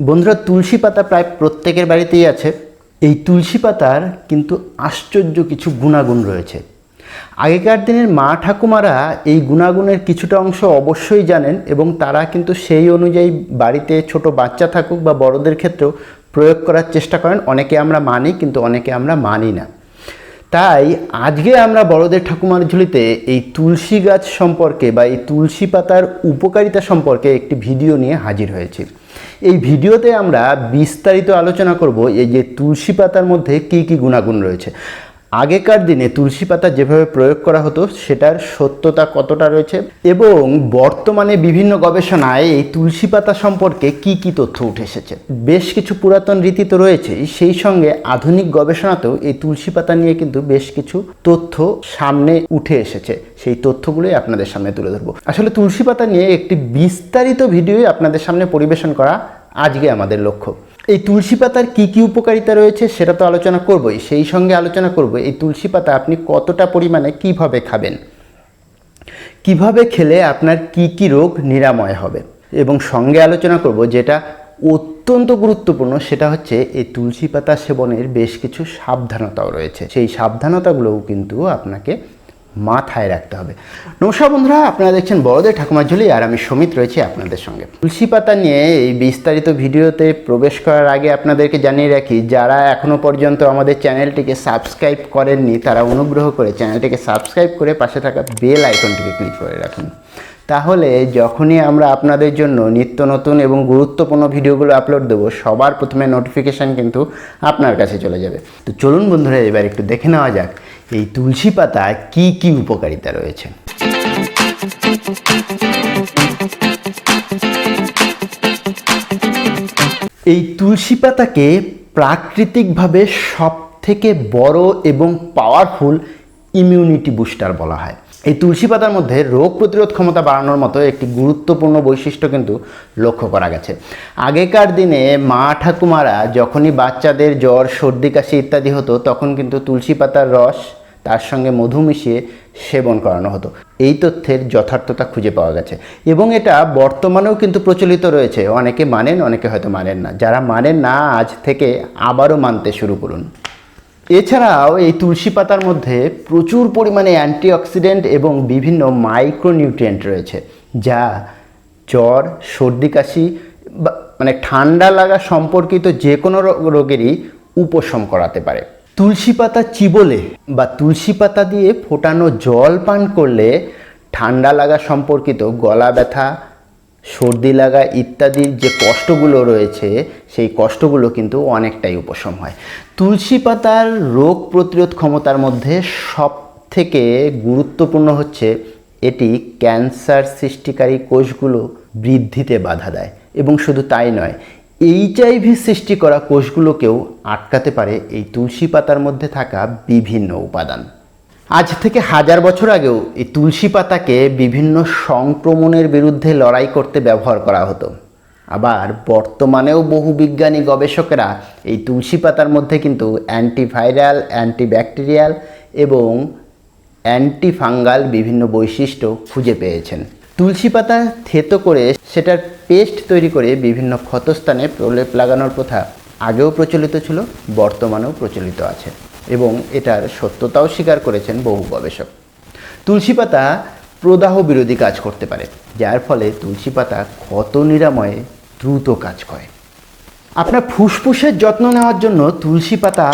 বন্ধুরা, তুলসী পাতা প্রায় প্রত্যেকের বাড়িতেই আছে। এই তুলসী পাতার কিন্তু আশ্চর্য কিছু গুণাগুণ রয়েছে। আগেকার দিনের মা ঠাকুমারা এই গুণাগুণের কিছুটা অংশ অবশ্যই জানেন এবং তারা কিন্তু সেই অনুযায়ী বাড়িতে ছোট বাচ্চা থাকুক বা বড়দের ক্ষেত্রেও প্রয়োগ করার চেষ্টা করেন। অনেকে আমরা মানি, কিন্তু অনেকে আমরা মানি না। তাই আজকে আমরা বড়দের ঠাকুমার ঝুলিতে এই তুলসী গাছ সম্পর্কে বা এই তুলসী পাতার উপকারিতা সম্পর্কে একটি ভিডিও নিয়ে হাজির হয়েছি। এই ভিডিওতে আমরা বিস্তারিত আলোচনা করব এই যে তুলসী পাতার মধ্যে কী কী গুণাগুণ রয়েছে। আগেকার দিনে তুলসী পাতা যেভাবে প্রয়োগ করা হতো, সেটার সত্যতা কতটা রয়েছে এবং বর্তমানে বিভিন্ন গবেষণায় এই তুলসী পাতা সম্পর্কে কি কি তথ্য উঠে এসেছে? বেশ কিছু পুরাতন রীতি তো রয়েছেই, সেই সঙ্গে আধুনিক গবেষণাতেও এই তুলসী পাতা নিয়ে কিন্তু বেশ কিছু তথ্য সামনে উঠে এসেছে। সেই তথ্যগুলোই আপনাদের সামনে তুলে ধরবো। আসলে তুলসী পাতা নিয়ে একটি বিস্তারিত ভিডিওই আপনাদের সামনে পরিবেশন করা আজকে আমাদের লক্ষ্য। এই তুলসী পাতার কী কী উপকারিতা রয়েছে সেটা তো আলোচনা করবই, সেই সঙ্গে আলোচনা করব, এই তুলসী পাতা আপনি কতটা পরিমাণে কীভাবে খাবেন? কীভাবে খেলে আপনার কি কি রোগ নিরাময় হবে? এবং সঙ্গে আলোচনা করব যেটা অত্যন্ত গুরুত্বপূর্ণ, সেটা হচ্ছে এই তুলসী পাতা সেবনের বেশ কিছু সাবধানতাও রয়েছে। সেই সাবধানতাগুলোও কিন্তু আপনাকে মাথায় রাখতে হবে। নমস্কার বন্ধুরা, আপনারা দেখছেন বড়দের ঠাকুমার ঝুলি আর আমি সমিত রয়েছি আপনাদের সঙ্গে। তুলসী পাতা নিয়ে এই বিস্তারিত ভিডিওতে প্রবেশ করার আগে আপনাদেরকে জানিয়ে রাখি, যারা এখনও পর্যন্ত আমাদের চ্যানেলটিকে সাবস্ক্রাইব করেননি, তারা অনুগ্রহ করে চ্যানেলটিকে সাবস্ক্রাইব করে পাশে থাকা বেল আইকনটিকে ক্লিক করে রাখুন। তাহলে যখনই আমরা আপনাদের জন্য নিত্য নতুন এবং গুরুত্বপূর্ণ ভিডিওগুলো আপলোড দেবো, সবার প্রথমে নোটিফিকেশান কিন্তু আপনার কাছে চলে যাবে। তো চলুন বন্ধুরা, এবার একটু দেখে নেওয়া যাক এই তুলসী পাতায় কী কী উপকারিতা রয়েছে? এই তুলসী পাতাকে প্রাকৃতিকভাবে সব থেকে বড় এবং পাওয়ারফুল ইমিউনিটি বুস্টার বলা হয়। এই তুলসী পাতার মধ্যে রোগ প্রতিরোধ ক্ষমতা বাড়ানোর মতো একটি গুরুত্বপূর্ণ বৈশিষ্ট্য কিন্তু লক্ষ্য করা গেছে। আগেকার দিনে মা ঠাকুমারা যখনই বাচ্চাদের জ্বর, সর্দি, কাশি ইত্যাদি হতো, তখন কিন্তু তুলসী পাতার রস তার সঙ্গে মধু মিশিয়ে সেবন করানো হতো। এই তথ্যের যথার্থতা খুঁজে পাওয়া গেছে। এবং এটা বর্তমানেও কিন্তু প্রচলিত রয়েছে। অনেকে মানেন, অনেকে হয়তো মানেন না। যারা মানেন না, আজ থেকে আবারও মানতে শুরু করুন। এছাড়াও এই তুলসী পাতার মধ্যে প্রচুর পরিমাণে অ্যান্টিঅক্সিডেন্ট এবং বিভিন্ন মাইক্রোনিউট্রিয়েন্ট রয়েছে, যা জ্বর, সর্দি, কাশি মানে ঠান্ডা লাগা সম্পর্কিত যে কোনো রোগেরই উপশম করাতে পারে। তুলসী পাতা চিবলে বা তুলসী পাতা দিয়ে ফোটানো জল পান করলে ঠান্ডা লাগা সম্পর্কিত গলা ব্যথা, সর্দি লাগা ইত্যাদির যে কষ্টগুলো রয়েছে, সেই কষ্টগুলো কিন্তু অনেকটাই উপশম হয়। তুলসী পাতার রোগ প্রতিরোধ ক্ষমতার মধ্যে সব থেকে গুরুত্বপূর্ণ হচ্ছে এটি ক্যান্সার সৃষ্টিকারী কোষগুলো বৃদ্ধিতে বাধা দেয়। এবং শুধু তাই নয় এইচআইভি সৃষ্টি করা কোষগুলোকেও আটকাতে পারে এই তুলসী পাতার মধ্যে থাকা বিভিন্ন উপাদান। আজ থেকে হাজার বছর আগেও এই তুলসী পাতাকে বিভিন্ন সংক্রমণের বিরুদ্ধে লড়াই করতে ব্যবহার করা হতো। আবার বর্তমানেও বহু বিজ্ঞানী গবেষকেরা এই তুলসী পাতার মধ্যে কিন্তু অ্যান্টিভাইরাল অ্যান্টিব্যাকটেরিয়াল এবং অ্যান্টিফাঙ্গাল বিভিন্ন বৈশিষ্ট্য খুঁজে পেয়েছেন। তুলসী পাতা থেতো করে সেটার পেস্ট তৈরি করে বিভিন্ন ক্ষতস্থানে প্রলেপ লাগানোর প্রথা আগেও প্রচলিত ছিল, বর্তমানেও প্রচলিত আছে এবং এটার সত্যতাও স্বীকার করেছেন বহু গবেষক। তুলসী পাতা প্রদাহ বিরোধী কাজ করতে পারে, যার ফলে তুলসী পাতা ক্ষত নিরাময়ে দ্রুত কাজ করে। আপনার ফুসফুসের যত্ন নেওয়ার জন্য তুলসী পাতা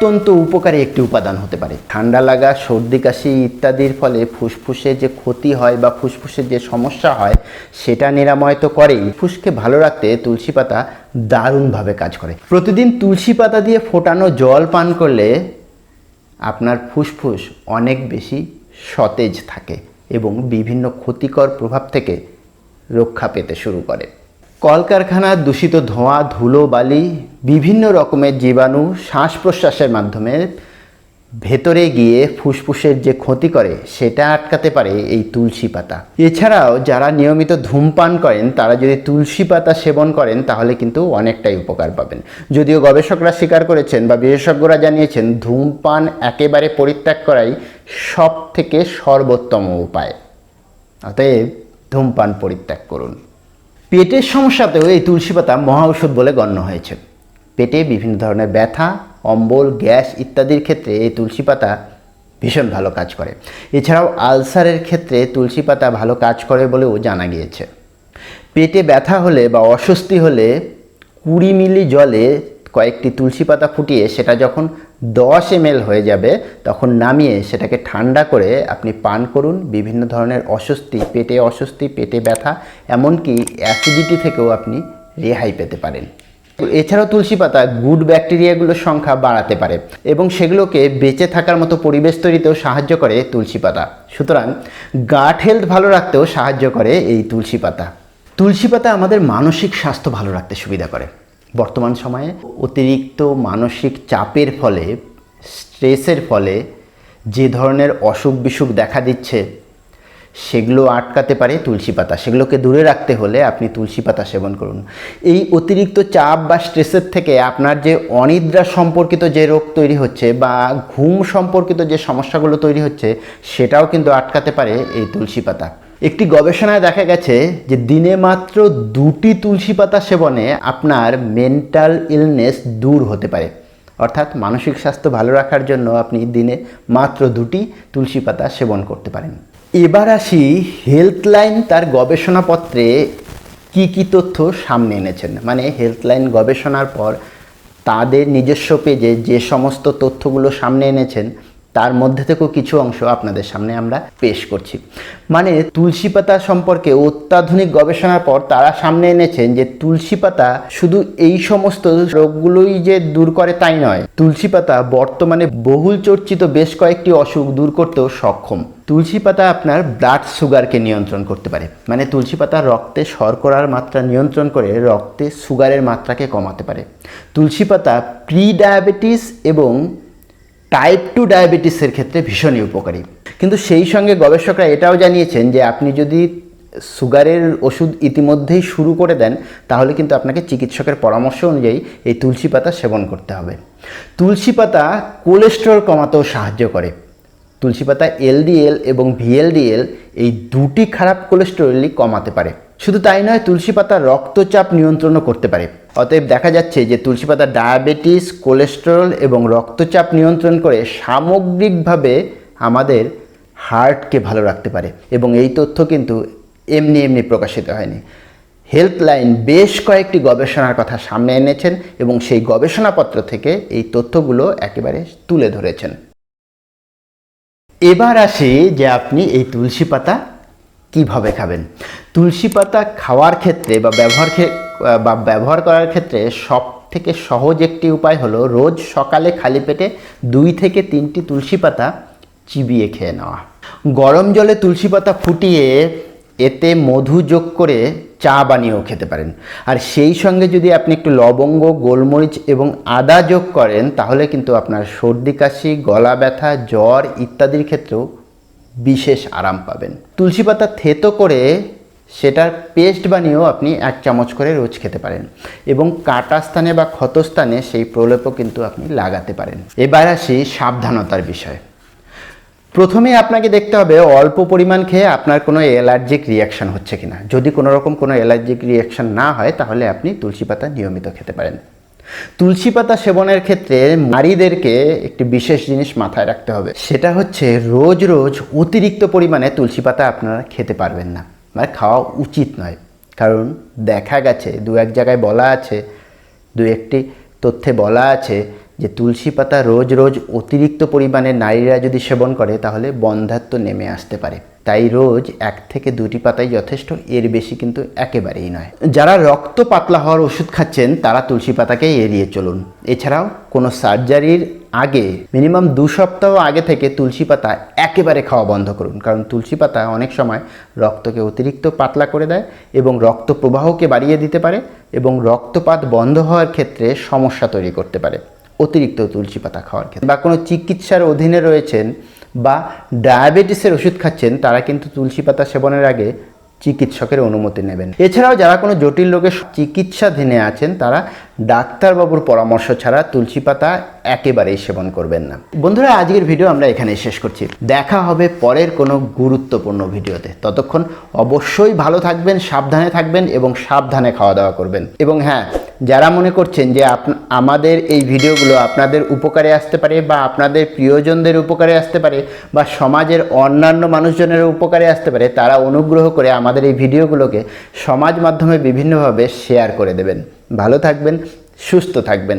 অত্যন্ত উপকারী একটি উপাদান হতে পারে। ঠান্ডা লাগা, সর্দি কাশি ইত্যাদির ফলে ফুসফুসে যে ক্ষতি হয় বা ফুসফুসের যে সমস্যা হয়, সেটা নিরাময় তো করেই। ফুসকে ভালো রাখতে তুলসী পাতা দারুণভাবে কাজ করে। প্রতিদিন তুলসী পাতা দিয়ে ফোটানো জল পান করলে আপনার ফুসফুস অনেক বেশি সতেজ থাকে এবং বিভিন্ন ক্ষতিকর প্রভাব থেকে রক্ষা পেতে শুরু করে। কলকারখানার দূষিত ধোঁয়া, ধুলো, বালি, বিভিন্ন রকমের জীবাণু শ্বাস প্রশ্বাসের মাধ্যমে ভেতরে গিয়ে ফুসফুসের যে ক্ষতি করে, সেটা আটকাতে পারে এই তুলসী পাতা। এছাড়াও যারা নিয়মিত ধূমপান করেন, তারা যদি তুলসী পাতা সেবন করেন, তাহলে কিন্তু অনেকটাই উপকার পাবেন। যদিও গবেষকরা স্বীকার করেছেন বা বিশেষজ্ঞরা জানিয়েছেন, ধূমপান একেবারে পরিত্যাগ করাই সব থেকে সর্বোত্তম উপায়। অতএব ধূমপান পরিত্যাগ করুন। পেটের সমস্যাতেও এই তুলসী পাতা মহা ঔষধ বলে গণ্য হয়েছে। পেটে বিভিন্ন ধরনের ব্যথা, অম্বল, গ্যাস ইত্যাদির ক্ষেত্রে এই তুলসী পাতা ভীষণ ভালো কাজ করে। এছাড়াও আলসারের ক্ষেত্রে তুলসী পাতা ভালো কাজ করে বলেও জানা গিয়েছে। পেটে ব্যথা হলে বা অস্বস্তি হলে কুড়ি মিলি জলে কয়েকটি তুলসী পাতা ফুটিয়ে সেটা যখন দশ এম হয়ে যাবে, তখন নামিয়ে সেটাকে ঠান্ডা করে আপনি পান করুন। বিভিন্ন ধরনের অস্বস্তি, পেটে অস্বস্তি, পেটে ব্যথা, এমনকি অ্যাসিডিটি থেকেও আপনি রেহাই পেতে পারেন। এছাড়াও তুলসী পাতা গুড ব্যাকটেরিয়াগুলোর সংখ্যা বাড়াতে পারে এবং সেগুলোকে বেঁচে থাকার মতো পরিবেশ তৈরিতেও সাহায্য করে তুলসী পাতা। সুতরাং গাট হেলথ ভালো রাখতেও সাহায্য করে এই তুলসী পাতা। তুলসী পাতা আমাদের মানসিক স্বাস্থ্য ভালো রাখতে সুবিধা করে। বর্তমান সময়ে অতিরিক্ত মানসিক চাপের ফলে, স্ট্রেসের ফলে যে ধরনের অসুখ বিসুখ দেখা দিচ্ছে, সেগুলো আটকাতে পারে তুলসী পাতা। সেগুলোকে দূরে রাখতে হলে আপনি তুলসী পাতা সেবন করুন। এই অতিরিক্ত চাপ বা স্ট্রেসের থেকে আপনার যে অনিদ্রা সম্পর্কিত যে রোগ তৈরি হচ্ছে বা ঘুম সম্পর্কিত যে সমস্যাগুলো তৈরি হচ্ছে, সেটাও কিন্তু আটকাতে পারে এই তুলসী পাতা। একটি গবেষণায় দেখা গেছে যে দিনে মাত্র দুটি তুলসী পাতা সেবনে আপনার মেন্টাল ইলনেস দূর হতে পারে। অর্থাৎ মানসিক স্বাস্থ্য ভালো রাখার জন্য আপনি দিনে মাত্র দুটি তুলসী পাতা সেবন করতে পারেন। এবার আসি হেলথলাইন তার গবেষণাপত্রে কি কি তথ্য সামনে এনেছেন। মানে হেলথলাইন গবেষণার পর তাদের নিজস্ব পেজে যে সমস্ত তথ্যগুলো সামনে এনেছেন তার মধ্যে থেকেও কিছু অংশ আপনাদের সামনে আমরা পেশ করছি। মানে তুলসী পাতা সম্পর্কে অত্যাধুনিক গবেষণার পর তারা সামনে এনেছেন যে তুলসী পাতা শুধু এই সমস্ত রোগগুলোই যে দূর করে তাই নয়, তুলসী পাতা বর্তমানে বহুল চর্চিত বেশ কয়েকটি অসুখ দূর করতেও সক্ষম। তুলসী পাতা আপনার ব্লাড সুগারকে নিয়ন্ত্রণ করতে পারে। মানে তুলসী পাতা রক্তে শর্করার মাত্রা নিয়ন্ত্রণ করে রক্তে সুগারের মাত্রাকে কমাতে পারে। তুলসী পাতা প্রি ডায়াবেটিস এবং টাইপ টু ডায়াবেটিসের ক্ষেত্রে ভীষণই উপকারী। কিন্তু সেই সঙ্গে গবেষকরা এটাও জানিয়েছেন যে আপনি যদি সুগারের ওষুধ ইতিমধ্যেই শুরু করে দেন, তাহলে কিন্তু আপনাকে চিকিৎসকের পরামর্শ অনুযায়ী এই তুলসী পাতা সেবন করতে হবে। তুলসী পাতা কোলেস্টেরল কমাতেও সাহায্য করে। তুলসী পাতা এলডিএল এবং ভিএলডিএল এই দুটি খারাপ কোলেস্টেরলই কমাতে পারে। শুধু তাই নয়, তুলসী পাতা রক্তচাপ নিয়ন্ত্রণও করতে পারে। অতএব দেখা যাচ্ছে যে তুলসী পাতা ডায়াবেটিস, কোলেস্টেরল এবং রক্তচাপ নিয়ন্ত্রণ করে সামগ্রিকভাবে আমাদের হার্টকে ভালো রাখতে পারে এবং এই তথ্য কিন্তু এমনি এমনি প্রকাশিত হয়নি। হেল্পলাইন বেশ কয়েকটি গবেষণার কথা সামনে এনেছেন এবং সেই গবেষণাপত্র থেকে এই তথ্যগুলো একেবারে তুলে ধরেছেন। এবার আসি যে আপনি এই তুলসী পাতা কীভাবে খাবেন। তুলসী পাতা খাওয়ার ক্ষেত্রে বা ব্যবহার বা ব্যবহার করার ক্ষেত্রে সব থেকে সহজ একটি উপায় হলো রোজ সকালে খালি পেটে দুই থেকে তিনটি তুলসী পাতা চিবিয়ে খেয়ে নেওয়া। গরম জলে তুলসী পাতা ফুটিয়ে এতে মধু যোগ করে চা বানিয়েও খেতে পারেন। আর সেই সঙ্গে যদি আপনি একটু লবঙ্গ, গোলমরিচ এবং আদা যোগ করেন, তাহলে কিন্তু আপনার সর্দি, কাশি, গলা ব্যথা, জ্বর ইত্যাদির ক্ষেত্রেও বিশেষ আরাম পাবেন। তুলসী পাতা থেতো করে সেটার পেস্ট বানিয়েও আপনি এক চামচ করে রোজ খেতে পারেন এবং কাটা স্থানে বা ক্ষতস্থানে সেই প্রলেপও কিন্তু আপনি লাগাতে পারেন। এবার আসি সাবধানতার বিষয়। প্রথমে আপনাকে দেখতে হবে অল্প পরিমাণ খেয়ে আপনার কোনো অ্যালার্জিক রিয়াকশন হচ্ছে কিনা। যদি কোনো রকম কোনো অ্যালার্জিক রিয়াকশন না হয়, তাহলে আপনি তুলসী পাতা নিয়মিত খেতে পারেন। তুলসী পাতা সেবনের ক্ষেত্রে নারীদেরকে একটি বিশেষ জিনিস মাথায় রাখতে হবে। সেটা হচ্ছে রোজ রোজ অতিরিক্ত পরিমাণে তুলসী পাতা আপনারা খেতে পারবেন না। মানে খাওয়া উচিত নয়। কারণ দেখা গেছে, দু এক জায়গায় বলা আছে, দু একটি তথ্যে বলা আছে যে তুলসী পাতা রোজ রোজ অতিরিক্ত পরিমাণে নারীরা যদি সেবন করে, তাহলে বন্ধাত্ব নেমে আসতে পারে। তাই রোজ এক থেকে দুটি পাতাই যথেষ্ট, এর বেশি কিন্তু একেবারেই নয়। যারা রক্ত পাতলা হওয়ার ওষুধ খাচ্ছেন, তারা তুলসী পাতাকে এড়িয়ে চলুন। এছাড়াও, কোনো সার্জারির আগে, মিনিমাম দু সপ্তাহ আগে থেকে তুলসী পাতা একেবারে খাওয়া বন্ধ করুন। কারণ তুলসী পাতা অনেক সময় রক্তকে অতিরিক্ত পাতলা করে দেয় এবং রক্ত প্রবাহকে বাড়িয়ে দিতে পারে এবং রক্তপাত বন্ধ হওয়ার ক্ষেত্রে সমস্যা তৈরি করতে পারে। অতিরিক্ত তুলসী পাতা খাওয়ার ক্ষেত্রে। বা কোনো চিকিৎসার অধীনে রয়েছেন বা ডায়াবেটিসের ওষুধ খাচ্ছেন, তারা কিন্তু তুলসী পাতা সেবনের আগে চিকিৎসকের অনুমতি নেবেন। এছাড়াও যারা কোনো জটিল রোগের চিকিৎসাধীনে আছেন, তারা ডাক্তারবাবুর পরামর্শ ছাড়া তুলসী পাতা একেবারেই সেবন করবেন না। বন্ধুরা, আজকের ভিডিও আমরা এখানে শেষ করছি। দেখা হবে পরের কোনো গুরুত্বপূর্ণ ভিডিওতে। ততক্ষণ অবশ্যই ভালো থাকবেন, সাবধানে থাকবেন এবং সাবধানে খাওয়া দাওয়া করবেন। এবং হ্যাঁ যারা মনে করছেন যে আমাদের এই ভিডিওগুলো আপনাদের উপকারে আসতে পারে বা আপনাদের প্রিয়জনদের উপকারে আসতে পারে বা সমাজের অন্যান্য মানুষজনের উপকারে আসতে পারে, তারা অনুগ্রহ করে আমাদের এই ভিডিওগুলোকে সমাজ মাধ্যমে বিভিন্নভাবে শেয়ার করে দেবেন। ভালো থাকবেন, সুস্থ থাকবেন।